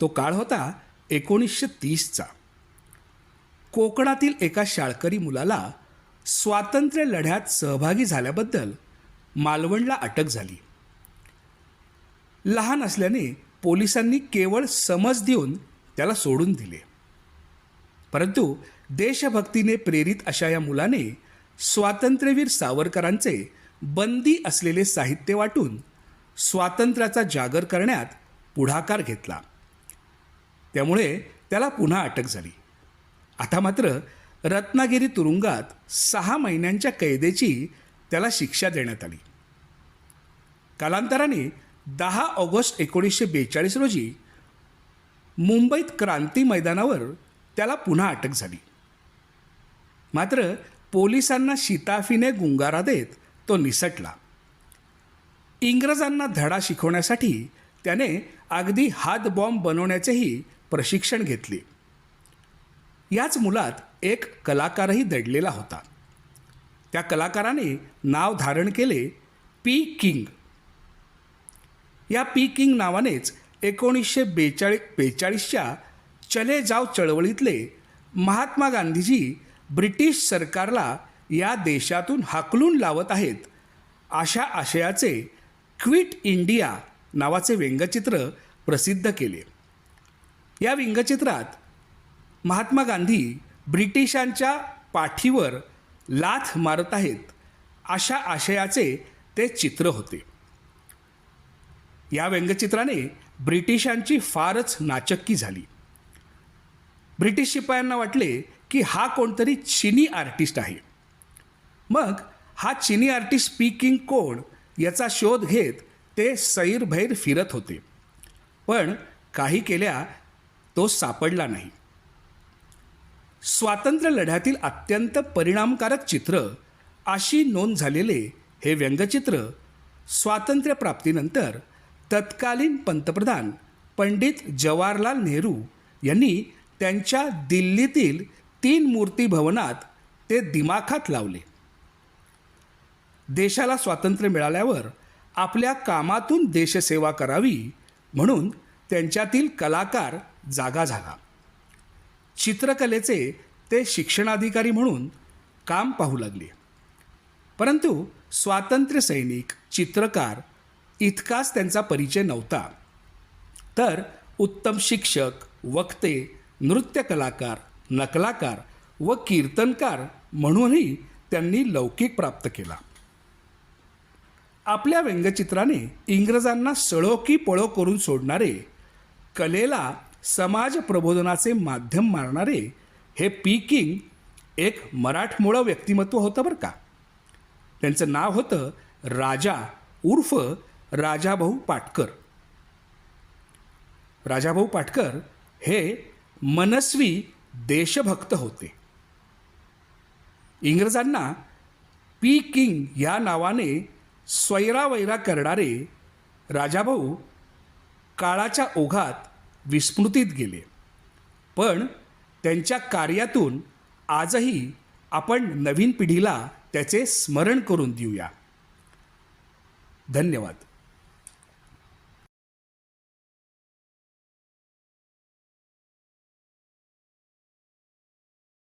तो काळ होता एकोणीसशे तीसचा. कोकणातील एका शाळकरी मुलाला स्वातंत्र्य लढ्यात सहभागी झाल्याबद्दल मालवणला अटक झाली. लहान असल्याने पोलिसांनी केवळ समज देऊन त्याला सोडून दिले. परंतु देशभक्तीने प्रेरित अशा या मुलाने स्वातंत्र्यवीर सावरकरांचे बंदी असलेले साहित्य वाटून स्वातंत्र्याचा जागर करण्यात पुढाकार घेतला. त्यामुळे त्याला पुन्हा अटक झाली. आता मात्र रत्नागिरी तुरुंगात सहा महिन्यांच्या कैदेची त्याला शिक्षा देण्यात आली. कालांतराने दहा ऑगस्ट एकोणीसशे बेचाळीस रोजी मुंबईत क्रांती मैदानावर त्याला पुन्हा अटक झाली. मात्र पोलिसांना शिताफीने गुंगारा देत तो निसटला. इंग्रजांना धडा शिकवण्यासाठी त्याने अगदी हातबॉम्ब बनवण्याचेही प्रशिक्षण घेतले. याच मुलात एक कलाकारही दडलेला होता. त्या कलाकाराने नाव धारण केले पी किंग. या पी किंग नावानेच एकोणीसशे बेचाळीस बेचाळीसच्या चले जाव चळवळीतले महात्मा गांधीजी ब्रिटिश सरकारला या देशातून हाकलून लावत आहेत अशा आशयाचे क्विट इंडिया नावाचे व्यंगचित्र प्रसिद्ध केले. या व्यंगचित्रात महात्मा गांधी ब्रिटिशांच्या पाठीवर लाथ मारत आहेत अशा आशयाचे ते चित्र होते. या व्यंगचित्राने ब्रिटिशांची फारच नाचक्की झाली. ब्रिटिश शिपायांना वाटले की हा कोणतरी चिनी आर्टिस्ट आहे. मग हा चिनी आर्टिस्ट स्पीकिंग कोण याचा शोध घेत ते सैरभैर फिरत होते. पण काही केल्या तो सापडला नाही. स्वातंत्र्य लढ्यातील अत्यंत परिणामकारक चित्र अशी नोंद झालेले हे व्यंगचित्र स्वातंत्र्यप्राप्तीनंतर तत्कालीन पंतप्रधान पंडित जवाहरलाल नेहरू यांनी त्यांच्या दिल्लीतील तीन मूर्ती भवनात ते दिमाखात लावले. देशाला स्वातंत्र्य मिळाल्यावर आपल्या कामातून देशसेवा करावी म्हणून त्यांच्यातील कलाकार जागा झाला. चित्रकलेचे ते शिक्षणाधिकारी म्हणून काम पाहू लागले. परंतु स्वातंत्र्य सैनिक चित्रकार इतकाच त्यांचा परिचय नव्हता. तर उत्तम शिक्षक वक्ते नृत्य कलाकार नकलाकार व कीर्तनकार म्हणूनही त्यांनी लौकिक प्राप्त केला. आपल्या व्यंगचित्राने इंग्रजांना सळो की पळो करून सोडणारे कलेला समाज प्रबोधनाचे माध्यम मारणारे हे पी किंग एक मराठमोळं व्यक्तिमत्व होतं बरं का? त्यांचं नाव होतं राजा उर्फ राजाभाऊ पाटकर. राजाभाऊ पाटकर हे मनस्वी देशभक्त होते. इंग्रजांना पी किंग या नावाने स्वैरावैरा करणारे राजाभाऊ काळाच्या ओघात विस्मृतीत गेले. पण त्यांच्या कार्यातून आजही आपण नवीन पिढीला त्याचे स्मरण करून देऊया. धन्यवाद.